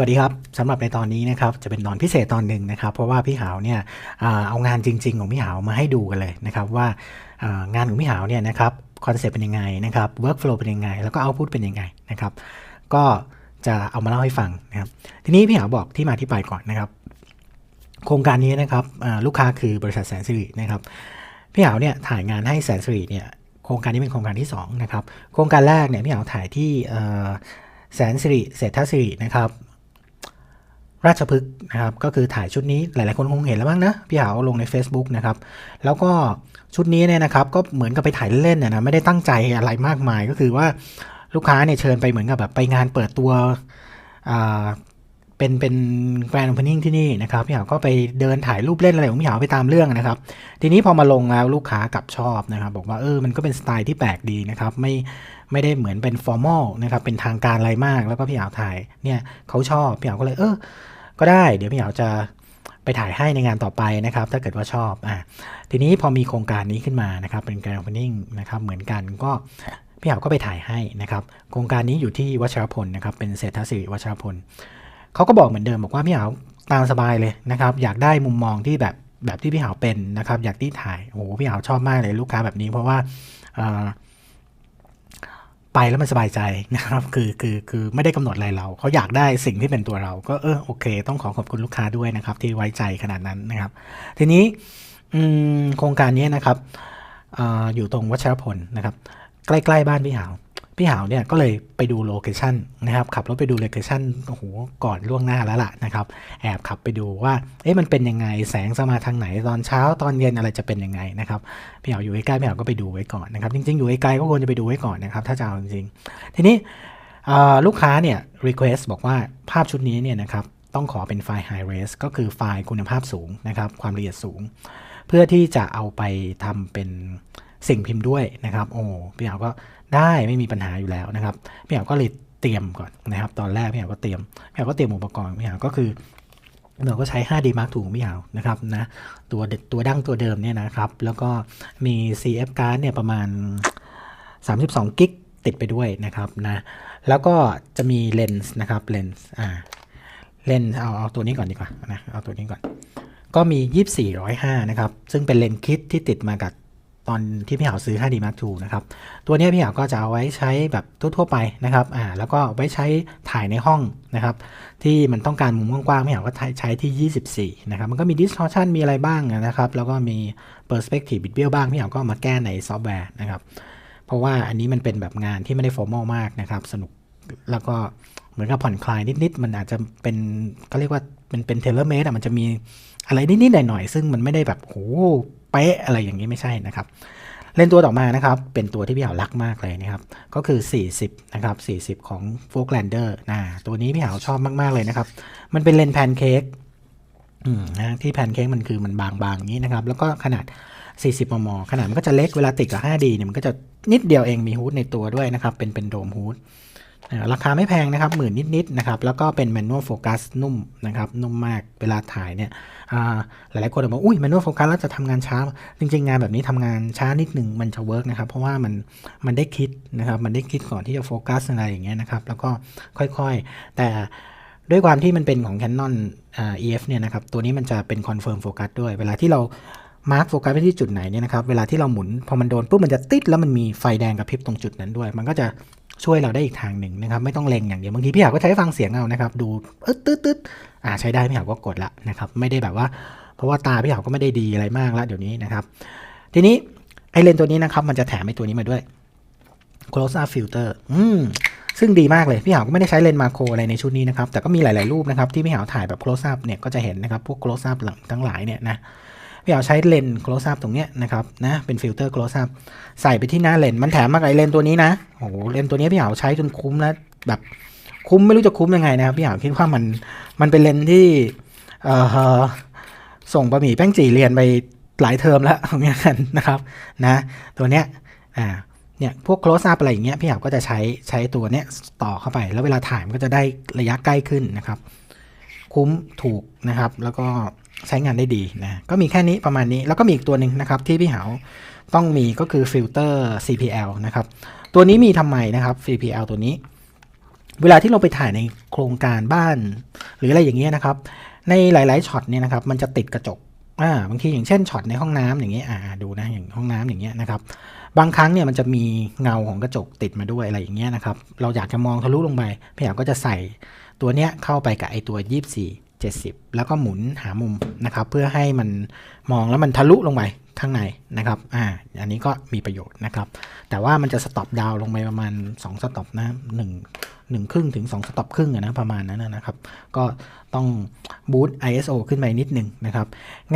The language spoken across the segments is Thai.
วัสดีครับสำหรับในตอนนี้นะครับจะเป็นตอนพิเศษตอนหนึ่งนะครับ เพราะว่าพี่หาวเนี่ยเอางานจริง ๆ ของพี่หาวมาให้ดูกันเลยนะครับว่างานของพี่หาวเนี่ยนะครับคอนเซ็ปต์เป็นยังไงนะครับเวิร์กโฟล์เป็นยังไง แล้วก็เอาพุตเป็นยังไงนะครับก็จะเอามาเล่าให้ฟังนะครับทีนี้พี่หาวบอกที่มาที่ไปก่อนนะครับ โครงการนี้นะครับลูกค้าคือบริษัทแสนสิรินะครับพี่หาวเนี่ยถ่ายงานให้แสนสิริเนี่ยโครงการนี้เป็นโครงการที่สองนะครับโครงการแรกเนี่ยพี่หาวถ่ายที่แสนสิริเศรษฐสิรินะครับ ราชพฤกษ์นะครับก็คือถ่ายชุดนี้หลายๆคนคงเห็นแล้วบ้างนะพี่หาวลงใน Facebook นะครับแล้วก็ชุดนี้เนี่ยนะครับก็เหมือนกับไปถ่ายเล่นๆนะนะไม่ได้ตั้งใจอะไรมากมายก็คือว่าลูกค้าเนี่ยเชิญไปเหมือนกับแบบไปงานเปิดตัวเป็นเป็นแกรนด์โอเพนนิ่งที่นี่นะครับพี่หาวก็ไปเดินถ่ายรูปเล่นอะไรของพี่หาวไปตามเรื่องนะครับ ทีนี้พอมาลงแล้วลูกค้ากลับชอบนะครับ บอกว่าเออมันก็เป็นสไตล์ที่แปลกดีนะครับไม่ ไม่ได้เหมือนเป็นฟอร์มอลนะครับเป็นทางการอะไรมากแล้วก็พี่หาวถ่ายเนี่ยเขาชอบพี่หาวก็เลยเออก็ได้ เดี๋ยวพี่เหาจะไปถ่ายให้ในงานต่อไปนะครับ ถ้าเกิดว่าชอบอะทีนี้พอมีโครงการนี้ขึ้นมานะครับเป็นการ opening นะครับเหมือนกันก็พี่เหาก็ไปถ่ายให้นะครับ โครงการนี้อยู่ที่วัชรพลนะครับเป็นเศรษฐศิริวัชรพลเขาก็บอกเหมือนเดิมบอกว่าพี่เหาตามสบายเลยนะครับ อยากได้มุมมองที่แบบแบบที่พี่หาเป็นนะครับ อยากที่ถ่ายโอ้โหพี่หาชอบมากเลยลูกค้าแบบนี้เพราะว่าอ่า ไปแล้วมันสบายใจนะครับคือคือคือไม่ได้กำหนดอะไรเราเขาอยากได้สิ่งที่เป็นตัวเรา ก็เออโอเค ต้องขอขอบคุณลูกค้าด้วยนะครับ ที่ไว้ใจขนาดนั้นนะครับ ทีนี้โครงการนี้นะครับออยู่ตรงวัชรพลนะครับ ใกล้ ๆ บ้านพี่หาว พี่หาวเนี่ยก็เลยไปดูโลเคชันนะครับขับรถไปดูโลเคชันโอ้โหก่อนล่วงหน้าแล้วล่ะนะครับแอบขับไปดูว่าเอ๊ะมันเป็นยังไงแสงจะมาทางไหนตอนเช้าตอนเย็นอะไรจะเป็นยังไงนะครับพี่หาวอยู่ใกล้ๆพี่หาวก็ไปดูไว้ก่อนนะครับจริงๆอยู่ไกลก็ควรจะไปดูไว้ก่อนนะครับถ้าจะเอาจริงๆทีนี้ลูกค้าเนี่ย request บอกว่าภาพชุดนี้เนี่ยนะครับต้องขอเป็นไฟล์ high res ก็คือไฟล์คุณภาพสูงนะครับความละเอียดสูง เพื่อที่จะเอาไปทำเป็น สิ่งพิมพ์ด้วยนะครับ โอ้พี่หาวก็ได้ไม่มีปัญหาอยู่แล้วนะครับพี่หาวก็เลยเตรียมก่อนนะครับ ตอนแรกพี่หาวก็เตรียมพี่หาวก็เตรียมอุปกรณ์พี่หาวก็คือเราก็ใช้ 5D Mark II ของพี่หาวนะครับนะตัวตัวดั้งตัวเดิมเนี่ยนะครับ แล้วก็มี CF card เนี่ยประมาณ 32กิกติดไปด้วยนะครับนะแล้วก็จะมีเลนส์นะครับเลนส์อ่าเลนส์เอาเอาตัวนี้ก่อนดีกว่านะเอาตัวนี้ก่อน ก็มี 2405 นะครับ ซึ่งเป็นเลนส์คิดที่ติดมากับ ตอนที่พี่หาวซื้อ 5D Mark II นะครับ ตัวนี้พี่หาวก็จะเอาไว้ใช้แบบทั่วๆไปนะครับ อ่า แล้วก็ไว้ใช้ถ่ายในห้องนะครับ ที่มันต้องการมุมกว้างๆพี่หาวก็ใช้ที่ 24 นะครับ มันก็มี distortion มีอะไรบ้างนะครับ แล้วก็มี perspective บิดเบี้ยวบ้าง พี่หาวก็มาแก้ในซอฟต์แวร์นะครับ เพราะว่าอันนี้มันเป็นแบบงานที่ไม่ได้ formal มากนะครับ สนุก แล้วก็เหมือนกับผ่อนคลายนิดๆ มันอาจจะเป็นก็เรียกว่าเป็นเป็นเทเลเมดอะมันจะมีอะไรนิดๆหน่อยๆ ซึ่งมันไม่ได้แบบโห เป๊ะอะไรอย่างนี้ไม่ใช่นะครับ เลนตัวต่อมานะครับ เป็นตัวที่พี่เหารักมากเลยนะครับ ก็คือ 40 นะครับ 40 ของ f o r k l a n d e r นะตัวนี้พี่เหาชอบมากๆเลยนะครับ มันเป็นเลนแพนเค้กอืมนะที่แพนเค้กมันคือมันบางๆอย่างนี้นะครับ แล้วก็ขนาด 40 มม ขนาดมันก็จะเล็กเวลาติดกับ 5D เนี่ยมันก็จะนิดเดียวเองมีฮูดในตัวด้วยนะครับ เป็นเป็นโดมฮูด ราคาไม่แพงนะครับหมื่นนิดๆนะครับแล้วก็เป็น manual focus นุ่มนะครับนุ่มมากเวลาถ่ายเนี่ยหลายๆคนบอกอุ้ย manual focus แล้วจะทำงานช้า จริง ๆ งานแบบนี้ทำงานช้านิดหนึ่งมันจะเวิร์กนะครับเพราะว่ามันมันได้คิดนะครับมันได้คิดก่อนที่จะโฟกัสอะไรอย่างเงี้ยนะครับแล้วก็ค่อยๆ แต่ด้วยความที่มันเป็นของ Canon อ่า EF เนี่ยนะครับตัวนี้มันจะเป็น confirm focus ด้วย เวลาที่เรามาร์กโฟกัสไปที่จุดไหนเนี่ยนะครับ เวลาที่เราหมุน พอมันโดนปุ๊บมันจะติดแล้วมันมีไฟแดงกระพริบตรงจุดนั้นด้วย มันก็จะ ช่วยเราได้อีกทางหนึ่งนะครับไม่ต้องเล็งอย่างเดียวบางทีพี่หาก็ใช้ฟังเสียงเอานะครับดูอึดตึ๊ดตึ๊ดอ่าใช้ได้พี่หาก็กดละนะครับไม่ได้แบบว่า เพราะว่าตาพี่หาก็ไม่ได้ดีอะไรมากล้วเดี๋ยวนี้นะครับ ทีนี้ไอเลนตัวนี้นะครับมันจะแถมไอตัวนี้มาด้วย close up filter อืมซึ่งดีมากเลย พี่หาวก็ไม่ได้ใช้เลนส์มาโครอะไรในชุดนี้นะครับ แต่ก็มีหลาย ๆ รูปนะครับ ที่พี่หาวถ่ายแบบ close up เนี่ยก็จะเห็นนะครับ พวก close up หลังทั้งหลายเนี่ยนะ พี่หาวใช้เลนส์ close up ตรงเนี้ยนะครับนะเป็นฟิลเตอร์ close up ใส่ไปที่หน้าเลนส์มันแถมมากับไอเลนส์ตัวนี้นะโอ้โหเลนส์ตัวนี้พี่หาวใช้จนคุ้มแล้วแบบคุ้มไม่รู้จะคุ้มยังไงนะครับพี่หาวคิดว่ามันมันเป็นเลนส์ที่เอ่อส่งบะหมี่แป้งจีเรียนไปหลายเทอมแล้วเอางี้กันนะครับนะตัวเนี้ยอ่าเนี่ยพวก close up อะไรอย่างเงี้ยพี่หาวก็จะใช้ใช้ตัวเนี้ยต่อเข้าไป แล้วเวลาถ่ายมันก็จะได้ระยะใกล้ขึ้นนะครับ คุ้มถูกนะครับ แล้วก็ ใช้งานได้ดีนะก็มีแค่นี้ประมาณนี้แล้วก็มีอีกตัวหนึ่งนะครับที่พี่หาต้องมีก็คือฟิลเตอร์ CPL นะครับ ตัวนี้มีทำไมนะครับ CPL ตัวนี้ เวลาที่เราไปถ่ายในโครงการบ้าน หรืออะไรอย่างเงี้ยนะครับ ในหลาย ๆช็อตเนี่ยนะครับ มันจะติดกระจกอ่าบางทีอย่างเช่นช็อตในห้องน้ำอย่างเงี้ยอ่าดูนะอย่างห้องน้ำอย่างเงี้ยนะครับ บางครั้งเนี่ยมันจะมีเงาของกระจกติดมาด้วยอะไรอย่างเงี้ยนะครับ เราอยากจะมองทะลุลงไปพี่อยากก็จะใส่ตัวเนี้ยเข้าไปกับไอตัว 24 70 แล้วก็หมุนหามุมนะครับ เพื่อให้มันมองแล้วมันทะลุลงไปข้างในนะครับ อ่า อันนี้ก็มีประโยชน์นะครับ แต่ว่ามันจะสต็อปดาวลงไปประมาณ 2 สต็อปนะหนึ่งหนึ่งครึ่งถึง 2 สต็อปครึ่งอะนะประมาณนั้นนะครับ ก็ต้องบูต ISO ขึ้นไปนิดนึงนะครับ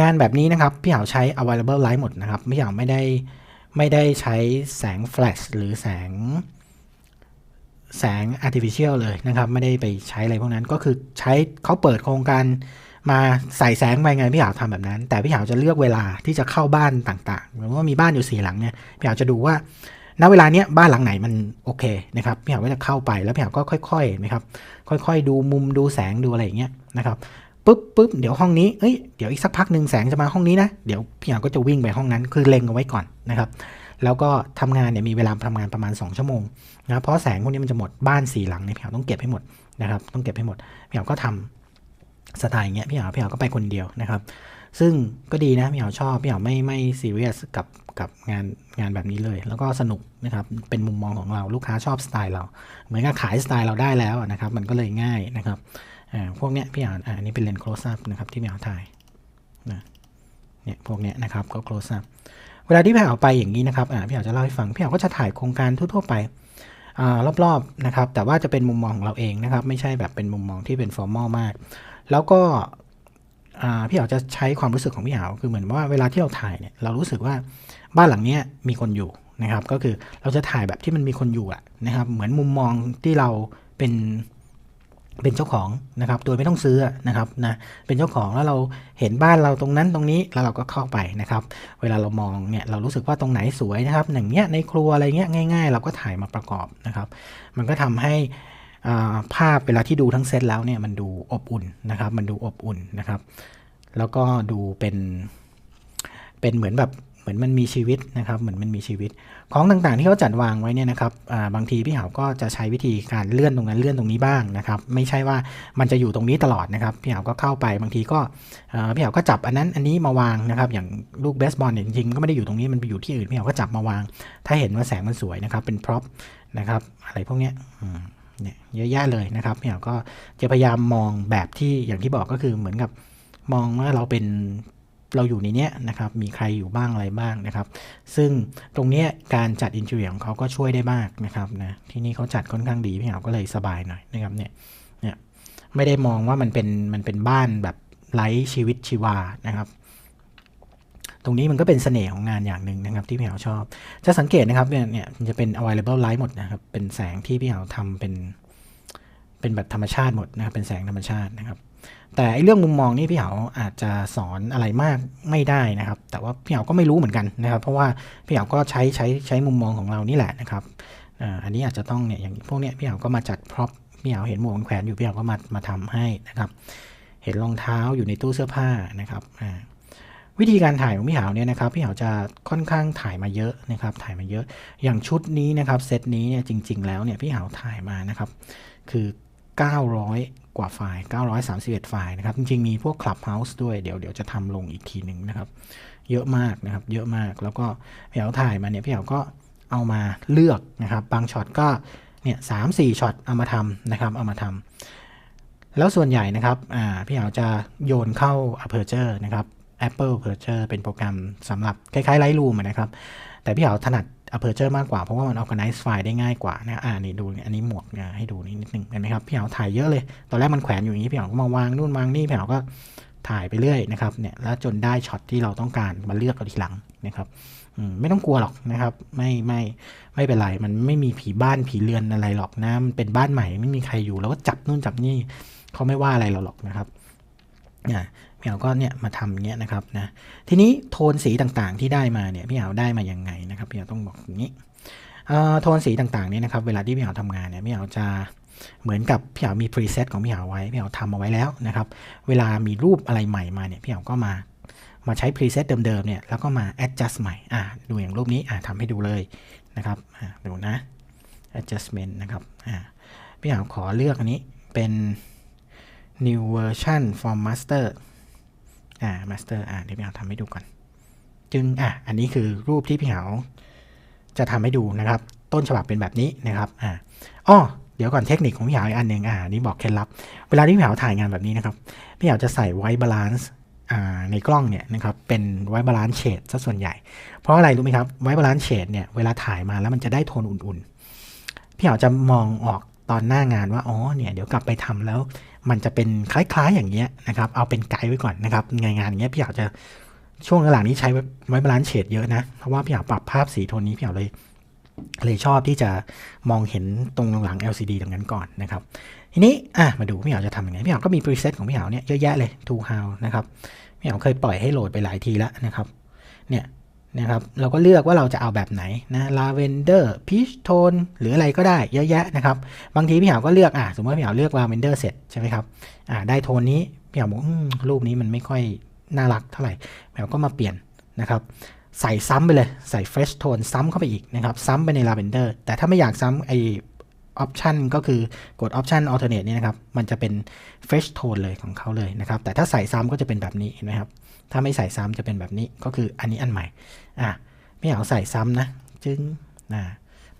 งานแบบนี้นะครับ พี่หาวใช้ available light หมดนะครับ พี่หาวไม่ได้ไม่ได้ใช้แสง flash หรือแสง แสง artificial เลยนะครับ ไม่ได้ไปใช้อะไรพวกนั้นก็คือใช้เขาเปิดโครงการมาใส่แสงไปไงพี่หาวทำแบบนั้น แต่พี่หาวจะเลือกเวลาที่จะเข้าบ้านต่างๆ หรือว่ามีบ้านอยู่สี่หลังเนี่ยพี่หาวจะดูว่าณเวลาเนี้ยบ้านหลังไหนมันโอเคนะครับพี่หาวก็จะเข้าไปแล้วพี่หาวก็ค่อยๆนะครับค่อย ๆ ดูมุมดูแสงดูอะไรอย่างเงี้ยนะครับปุ๊บปุ๊บเดี๋ยวห้องนี้เอ้ยเดี๋ยวอีกสักพักหนึ่งแสงจะมาห้องนี้นะเดี๋ยวพี่หาวก็จะวิ่งไปห้องนั้นคือเล็งเอาไว้ก่อนนะครับแล้วก็ทำงานเนี่ยมีเวลาทำงานประมาณ 2 ชั่วโมง นะเพราะแสงพวกนี้มันจะหมดบ้านสี่หลังเนี่ยพี่หาวต้องเก็บให้หมดนะครับ ต้องเก็บให้หมดพี่หาวก็ทำสไตล์อย่างเงี้ยพี่หาพี่หาวก็ไปคนเดียวนะครับ ซึ่งก็ดีนะพี่หาวชอบพี่หาวไม่ไม่ซีเรียสกับกับงานงานแบบนี้เลย แล้วก็สนุกนะครับเป็นมุมมองของเราลูกค้าชอบสไตล์เรา เหมือนกับขายสไตล์เราได้แล้วนะครับ มันก็เลยง่ายนะครับอ่าพวกเนี้ยพี่หาวอ่าอันนี้เป็นเลนส์ close up นะครับที่พี่หาวถ่ายนะเนี่ยพวกเนี้ยนะครับก็ close up เวลาที่พี่หาวไปอย่างนี้นะครับอ่าพี่หาวจะเล่าให้ฟังพี่หาวก็จะถ่ายโครงการทั่วๆไป รอบๆนะครับ แต่ว่าจะเป็นมุมมองของเราเองนะครับ ไม่ใช่แบบเป็นมุมมองที่เป็นฟอร์มอลมาก แล้วก็พี่หาจะใช้ความรู้สึกของพี่หาคือเหมือนว่าเวลาที่เราถ่ายเนี่ยเรารู้สึกว่าบ้านหลังเนี้ยมีคนอยู่นะครับ ก็คือเราจะถ่ายแบบที่มันมีคนอยู่อะนะครับ เหมือนมุมมองที่เราเป็น เป็นเจ้าของนะครับ โดยไม่ต้องซื้อนะครับนะเป็นเจ้าของแล้วเราเห็นบ้านเราตรงนั้นตรงนี้แล้วเราก็เข้าไปนะครับ เวลาเรามองเนี่ยเรารู้สึกว่าตรงไหนสวยนะครับอย่างเงี้ยในครัวอะไรเงี้ยง่าย ๆ เราก็ถ่ายมาประกอบนะครับ มันก็ทำให้ภาพเวลาที่ดูทั้งเซตแล้วเนี่ยมันดูอบอุ่นนะครับ มันดูอบอุ่นนะครับ แล้วก็ดูเป็นเป็นเหมือนแบบ เหมือนมันมีชีวิตนะครับ เหมือนมันมีชีวิต ของต่างๆที่เขาจัดวางไว้เนี่ยนะครับบางทีพี่เหาก็จะใช้วิธีการเลื่อนตรงนั้นเลื่อนตรงนี้บ้างนะครับ ไม่ใช่ว่ามันจะอยู่ตรงนี้ตลอดนะครับพี่เหาก็เข้าไปบางทีก็พี่เหาก็จับอันนั้นอันนี้มาวางนะครับ อย่างลูกเบสบอลเนี่ยจริงๆก็ไม่ได้อยู่ตรงนี้มันไปอยู่ที่อื่นพี่เหาก็จับมาวาง ถ้าเห็นว่าแสงมันสวยนะครับ เป็นพร็อพนะครับ อะไรพวกเนี้ยเนี่ยเยอะแยะเลยนะครับพี่เหาก็จะพยายามมองแบบที่อย่างที่บอกก็คือเหมือนกับมองว่าเราเป็น เราอยู่ในเนี้ยนะครับมีใครอยู่บ้างอะไรบ้างนะครับ ซึ่งตรงเนี้ยการจัดอินทีเรียของเขาก็ช่วยได้มากนะครับนะที่นี่เขาจัดค่อนข้างดีพี่เหาก็เลยสบายหน่อยนะครับเนี่ยเนี่ยไม่ได้มองว่ามันเป็นมันเป็นบ้านแบบไร้ชีวิตชีวานะครับตรงนี้มันก็เป็นเสน่ห์ของงานอย่างหนึ่งนะครับ ที่พี่เหาชอบ จะสังเกตนะครับเนี่ยเนี่ยมันจะเป็น available light หมดนะครับ เป็นแสงที่พี่เหาทำเป็น เป็นแบบธรรมชาติหมดนะครับเป็นแสงธรรมชาตินะครับ แต่ไอ้เรื่องมุมมองนี่พี่เหาอาจจะสอนอะไรมากไม่ได้นะครับ แต่ว่าพี่เหาก็ไม่รู้เหมือนกันนะครับ เพราะว่าพี่เหาก็ใช้ใช้ใช้มุมมองของเรานี่แหละนะครับอันนี้อาจจะต้องเนี่ยอย่างพวกเนี้ยพี่เหาก็มาจัดพร็อพพี่เหาเห็นหมวกแขวนอยู่พี่เหาก็มามาทำให้นะครับ เห็นรองเท้าอยู่ในตู้เสื้อผ้านะครับวิธีการถ่ายของพี่เหาเนี่ยนะครับพี่เหาจะค่อนข้างถ่ายมาเยอะนะครับ ถ่ายมาเยอะอย่างชุดนี้นะครับเซตนี้เนี่ยจริง ๆ แล้วเนี่ยพี่เหาถ่ายมานะครับ คือ 900 กว่าไฟล์ 931 ไฟล์นะครับ จริงๆ มีพวก Clubhouse ด้วย เดี๋ยวเดี๋ยวจะทำลงอีกทีหนึ่งนะครับ เยอะมากนะครับ เยอะมาก แล้วก็พี่เหาถ่ายมาเนี่ยพี่เหาก็เอามาเลือกนะครับ บางช็อตก็เนี่ยสามสี่ช็อตเอามาทำนะครับ เอามาทำ แล้วส่วนใหญ่นะครับ อ่า พี่เหาจะโยนเข้า Aperture นะครับ Apple Aperture เป็นโปรแกรมสำหรับคล้ายๆ Lightroom นะครับ แต่พี่เหาถนัด Aperture มากกว่า เพราะว่ามัน organize ไฟล์ได้ง่ายกว่านะอ่านี่ดูอันนี้หมวกเนี่ยให้ดูนิดนึงเห็นไหมครับพี่เหาถ่ายเยอะเลย ตอนแรกมันแขวนอยู่อย่างนี้พี่เหาก็มาวางนู่นวางนี่พี่เหาก็ถ่ายไปเรื่อยนะครับเนี่ยแล้วจนได้ช็อตที่เราต้องการมาเลือกเอาทีหลังนะครับไม่ต้องกลัวหรอกนะครับ ไม่ไม่ไม่เป็นไร มันไม่มีผีบ้านผีเรือนอะไรหรอกนะมันเป็นบ้านใหม่ไม่มีใครอยู่ แล้วก็จับนู่นจับนี่เขาไม่ว่าอะไรเราหรอกนะครับอ่า พี่เหาก็เนี่ยมาทำเงี้ยนะครับนะทีนี้โทนสีต่างๆที่ได้มาเนี่ยพี่เหาได้มายังไงนะครับพี่เหาต้องบอกอย่างนี้เอ่อโทนสีต่างๆเนี่ยนะครับเวลาที่พี่เหาทำงานเนี่ยพี่เหาจะเหมือนกับพี่เหามีพรีเซตของพี่เหาไว้พี่เหาทำเอาไว้แล้วนะครับเวลามีรูปอะไรใหม่มาเนี่ยพี่เหาก็มามาใช้พรีเซตเดิมๆเนี่ยแล้วก็มา adjust ใหม่อ่าดูอย่างรูปนี้อ่าทำให้ดูเลยนะครับอ่าดูนะ adjustment นะครับอ่าพี่หาขอเลือกอันนี้เป็น new version from master อ่า master อ่าเดี๋ยวพี่หาวทำให้ดูก่อน จึงอะอันนี้คือรูปที่พี่หาวจะทำให้ดูนะครับ ต้นฉบับเป็นแบบนี้นะครับอ่าอ้อเดี๋ยวก่อนเทคนิคของพี่หาวอีกอันหนึ่งอ่านี่บอกเคล็ดลับ เวลาที่พี่หาวถ่ายงานแบบนี้นะครับพี่หาวจะใส่ไว้บาลานซ์ในกล้องเนี่ยนะครับเป็นไว้บาลานซ์เฉดซะส่วนใหญ่ เพราะอะไรรู้ไหมครับไว้บาลานซ์เฉดเนี่ยเวลาถ่ายมาแล้วมันจะได้โทนอุ่นๆพี่หาวจะมองออก ตอนหน้างานว่าอ๋อเนี่ยเดี๋ยวกลับไปทำแล้ว มันจะเป็นคล้ายๆอย่างเงี้ยนะครับ เอาเป็นไกด์ไว้ก่อนนะครับงานงานอย่างเงี้ยพี่หาวจะช่วงหลังนี้ใช้ไว้บาลานซ์เฉดเยอะนะ เพราะว่าพี่หาวปรับภาพสีโทนนี้พี่หาวเลยเลยชอบที่จะมองเห็นตรงหลัง LCD ตรงนั้นก่อนนะครับ ทีนี้อะมาดูพี่เหาจะทำยังไงพี่เหาก็มี preset ของพี่เหาเนี่ยเยอะแยะเลย to how นะครับพี่เหาเคยปล่อยให้โหลดไปหลายทีแล้วนะครับ เนี่ย นะครับเราก็เลือกว่าเราจะเอาแบบไหนนะ lavender peach tone หรืออะไรก็ได้เยอะแยะนะครับ บางทีพี่เหาก็เลือกอะสมมติพี่เหาเลือก lavender เสร็จใช่ไหมครับอ่าได้โทนนี้พี่เหาบอกรูปนี้มันไม่ค่อยน่ารักเท่าไหร่พี่เหาก็มาเปลี่ยนนะครับ ใส่ซ้ำไปเลยใส่ fresh tone ซ้ำเข้าไปอีกนะครับซ้ำไปใน lavender แต่ถ้าไม่อยากซ้ำไอออปชันก็คือกดออปชัน alternate นี่นะครับ มันจะเป็น fresh tone เลยของเขาเลยนะครับ แต่ถ้าใส่ซ้ำก็จะเป็นแบบนี้เห็นไหมครับ ถ้าไม่ใส่ซ้ำจะเป็นแบบนี้ก็คืออันนี้อันใหม่อะพี่เหาใส่ซ้ำนะจึงนะ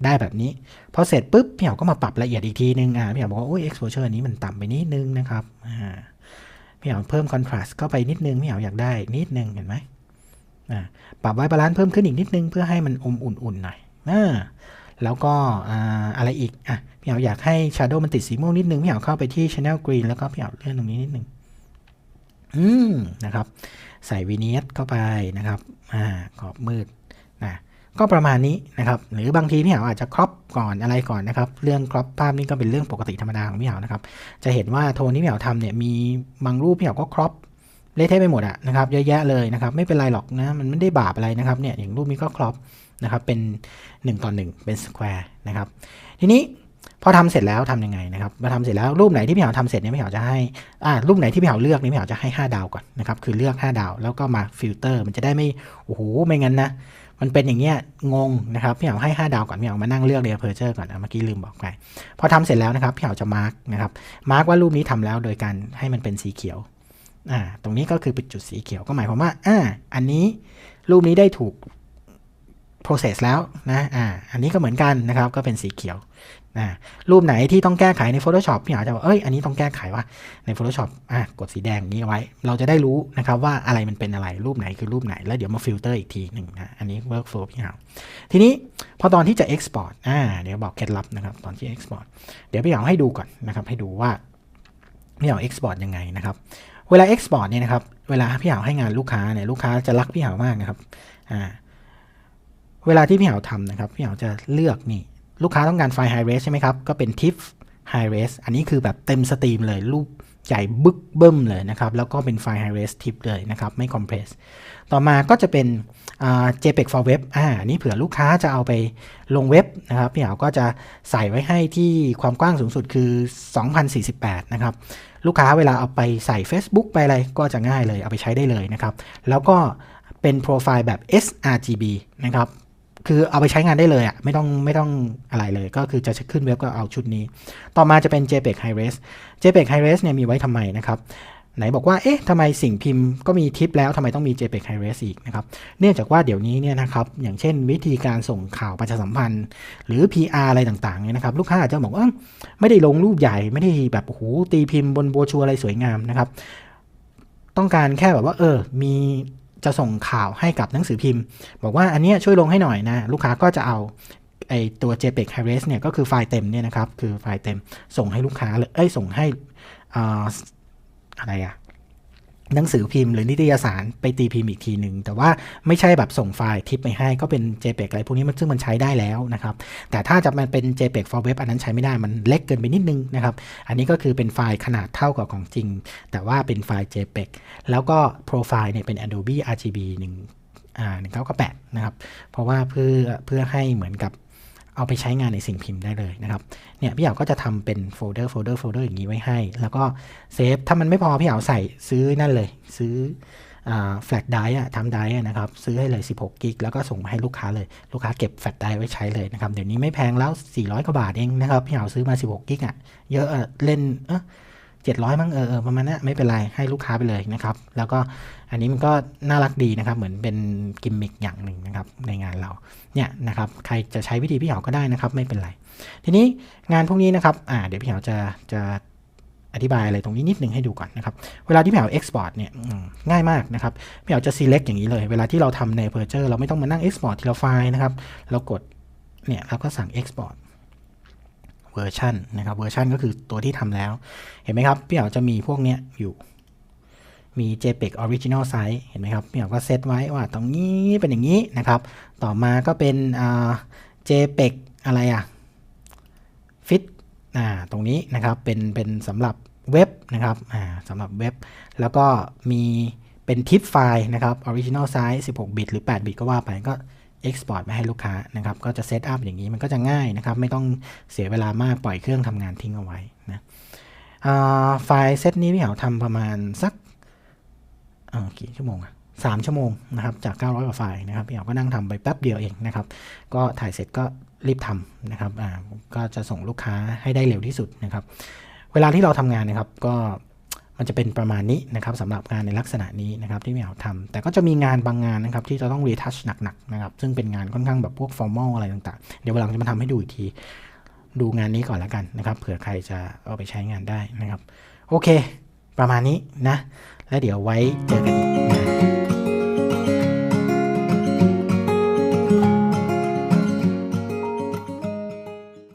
ได้แบบนี้พอเสร็จปุ๊บพี่เหาก็มาปรับละเอียดอีกทีนึงอะพี่เหาบอกว่าโอ้ย exposure นี้มันต่ำไปนิดนึงนะครับอ่าพี่เหาเพิ่ม contrast เข้าไปนิดนึงพี่เหาอยากได้นิดนึงเห็นไหมอ่าปรับไว้บาลานซ์เพิ่มขึ้นอีกนิดนึง เพื่อให้มันอมอุ่นๆหน่อยอ่าแล้วก็อะไรอีกอะพี่เหาอยากให้ Shadow มันติดสีม่วงนิดนึงพี่เหาเข้าไปที่ Channel Green แล้วก็พี่เหาเลื่อนตรงนี้นิดนึง อืมนะครับ ใส่วีเนียสเข้าไปนะครับอ่าขอบมืดนะก็ประมาณนี้นะครับ หรือบางทีพี่เหาอาจจะครอปก่อนอะไรก่อนนะครับ เรื่องครอปภาพนี่ก็เป็นเรื่องปกติธรรมดาของพี่เหานะครับ จะเห็นว่าโทนที่พี่เหาทำเนี่ยมีบางรูปพี่เหาก็ครอปเละเทะไปหมดอะนะครับเยอะแยะเลยนะครับ ไม่เป็นไรหรอกนะมันไม่ได้บาปอะไรนะครับเนี่ยอย่างรูปนี้ก็ครอปนะครับเป็น1ต่อ1เป็นสแควร์นะครับทีนี้ พอทำเสร็จแล้วทํำยังไงนะครับมาทำเสร็จแล้วรูปไหนที่พี่เหาทำเสร็จเนี่ยพี่เหาจะให้อ่ารูปไหนที่พี่เหาเลือกนี่พี่เหาจะให้ 5 ดาวก่อนนะครับคือเลือก 5 ดาว แล้วก็มาฟิลเตอร์ มันจะได้ไม่โอ้โหไม่งั้นนะมันเป็นอย่างเงี้ยงงนะครับพี่เหาให้ 5 ดาวก่อนพี่เหามานั่งเลือกเรเพอร์เจอร์ก่อนเมื่อกี้ลืมบอกไปพอทำเสร็จแล้วนะครับพี่เหาจะมาร์กนะครับมาร์กว่ารูปนี้ทำแล้วโดยการให้มันเป็นสีเขียวอ่าตรงนี้ก็คือเป็นจุดสีเขียวก็หมายความว่าอ่าอันนี้รูปนี้ได้ถูก process แล้วนะอ่าอันนี้ก็เหมือนกันนะครับก็เป็นสีเขียวนะรูปไหนที่ต้องแก้ไขใน Photoshop พี่อาจจะบอกเอ้ยอันนี้ต้องแก้ไขว่าใน Photoshop อะกดสีแดงนี้ไว้ เราจะได้รู้นะครับว่าอะไรมันเป็นอะไรรูปไหนคือรูปไหน แล้วเดี๋ยวมาฟิลเตอร์อีกทีหนึ่งนะอันนี้ workflow พี่หาทีนี้พอตอนที่จะ export อ่าเดี๋ยวบอกเคล็ดลับนะครับตอนที่ export เดี๋ยวพี่หาให้ดูก่อนนะครับให้ดูว่าพี่หา export ยังไงนะครับเวลา export เนี่ยนะครับเวลาพี่หาให้งานลูกค้าเนี่ยลูกค้าจะรักพี่หามากนะครับอ่า เวลาที่พี่เหาทำนะครับ พี่เหาจะเลือกนี่ ลูกค้าต้องการไฟล์ High Res ใช่ไหมครับ ก็เป็น TIFF High Res อันนี้คือแบบเต็มสตรีมเลยรูปใหญ่บึกเบิ้มเลยนะครับ แล้วก็เป็นไฟล์ High Res TIFF เลยนะครับ ไม่ Compress ต่อมาก็จะเป็น JPEG for Web อ่านี่เผื่อลูกค้าจะเอาไปลงเว็บนะครับ พี่เหาก็จะใส่ไว้ให้ที่ความกว้างสูงสุดคือ 2048 นะครับลูกค้าเวลาเอาไปใส่ Facebook ไปอะไรก็จะง่ายเลยเอาไปใช้ได้เลยนะครับ แล้วก็เป็นโปรไฟล์แบบ sRGB นะครับ คือเอาไปใช้งานได้เลยอะ่ะไม่ต้องไม่ต้องอะไรเลย ก็คือจะขึ้นเว็บก็เอาชุดนี้ ต่อมาจะเป็น JPEG High Res JPEG High Res เนี่ยมีไว้ทำไมนะครับไหนบอกว่า เอ๊ะทำไมสิ่งพิมพ์ก็มีทิปแล้วทำไมต้องมี JPEG High Res อีกนะครับ เนื่องจากว่าเดี๋ยวนี้เนี่ยนะครับ อย่างเช่นวิธีการส่งข่าวประชาสัมพันธ์ หรือ PR อะไรต่างๆเนี่ยนะครับ ลูกค้าอาจจะบอกว่าไม่ได้ลงรูปใหญ่ ไม่ได้แบบโอ้โหตีพิมพ์บนโบชัวอะไรสวยงามนะครับ ต้องการแค่แบบว่า เออ มี จะส่งข่าวให้กับหนังสือพิมพ์ บอกว่าอันนี้ช่วยลงให้หน่อยนะ ลูกค้าก็จะเอาไอตัว JPEG High Res เนี่ยก็คือไฟล์เต็มเนี่ยนะครับ คือไฟล์เต็มส่งให้ลูกค้าเลยเอ้ยส่งให้อะไรอะ หนังสือพิมพ์หรือนิตยสารไปตีพิมพ์อีกทีหนึ่งแต่ว่าไม่ใช่แบบส่งไฟล์ทิปไปให้ก็เป็น JPEG อะไรพวกนี้มันซึ่งมันใช้ได้แล้วนะครับแต่ถ้าจะมันเป็น JPEG for web อันนั้นใช้ไม่ได้มันเล็กเกินไปนิดนึงนะครับอันนี้ก็คือเป็นไฟล์ขนาดเท่ากับของจริง แต่ว่าเป็นไฟล์ JPEG แล้วก็โปรไฟล์เนี่ยเป็น Adobe RGB 1อ่า1998นะครับเพราะว่าเพื่อเพื่อให้เหมือนกับ เอาไปใช้งานในสิ่งพิมพ์ได้เลยนะครับเนี่ยพี่เหาก็จะทำเป็นโฟลเดอร์โฟลเดอร์โฟลเดอร์อย่างนี้ไว้ให้ แล้วก็เซฟถ้ามันไม่พอพี่เหาใส่ซื้อนั่นเลย ซื้อแฟลชไดร์อะทำไดร์นะครับ ซื้อให้เลย 16 กิก แล้วก็ส่งมาให้ลูกค้าเลย ลูกค้าเก็บแฟลชไดร์ไว้ใช้เลยนะครับ เดี๋ยวนี้ไม่แพงแล้ว 400 กว่าบาทเองนะครับ พี่เหาซื้อมา 16 กิกอะเยอะอะเล่น เออเจ็ดร้อยมั้งเออเออประมาณนั้นไม่เป็นไรให้ลูกค้าไปเลยนะครับ แล้วก็อันนี้มันก็น่ารักดีนะครับ เหมือนเป็นกิมมิคอย่างหนึ่งนะครับในงานเราเนี่ยนะครับใครจะใช้วิธีพี่เหาก็ได้นะครับ ไม่เป็นไร ทีนี้งานพวกนี้นะครับอ่าเดี๋ยวพี่เหาจะจะอธิบายอะไรตรงนี้นิดนึงให้ดูก่อนนะครับ เวลาที่พี่เหา export เนี่ยง่ายมากนะครับพี่เหาจะ select อย่างนี้เลย เวลาที่เราทำใน Aperture เราไม่ต้องมานั่ง export ทีละไฟล์นะครับ เรากดเนี่ยเราก็สั่ง export เวอร์ชันนะครับเวอร์ชันก็คือตัวที่ทำแล้ว เห็นไหมครับ พี่เหาจะมีพวกเนี้ยอยู่ มี JPEG Original Size เห็นไหมครับพี่เหาก็เซตไว้ว่าตรงนี้เป็นอย่างนี้นะครับ ต่อมาก็เป็นอ่า JPEG อะไรอะ Fit อ่าตรงนี้นะครับเป็นเป็นสำหรับเว็บนะครับอ่าสำหรับเว็บ แล้วก็มีเป็นทิปไฟล์นะครับ Original Size 16 บิตหรือ 8 บิตก็ว่าไปก็ Export มาให้ลูกค้านะครับก็จะเซตอัพอย่างนี้มันก็จะง่ายนะครับไม่ต้องเสียเวลามากปล่อยเครื่องทำงานทิ้งเอาไว้นะไฟล์เซตนี้พี่เหาทำประมาณสักกี่ชั่วโมงอะสามชั่วโมงนะครับจาก 900 กว่าไฟล์นะครับพี่เหาก็นั่งทำไปแป๊บเดียวเองนะครับก็ถ่ายเสร็จก็รีบทำนะครับก็จะส่งลูกค้าให้ได้เร็วที่สุดนะครับ เวลาที่เราทำงานนะครับก็ มันจะเป็นประมาณนี้นะครับสำหรับงานในลักษณะนี้นะครับที่พี่เหาทำแต่ก็จะมีงานบางงานนะครับที่จะต้องรีทัชหนักๆนะครับซึ่งเป็นงานค่อนข้างแบบพวกฟอร์มอลอะไรต่างๆ เดี๋ยววันหลังจะมาทำให้ดูอีกที ดูงานนี้ก่อนแล้วกันนะครับเผื่อใครจะเอาไปใช้งานได้นะครับ โอเค ประมาณนี้นะ แล้วเดี๋ยวไว้เจอกันอีกนะ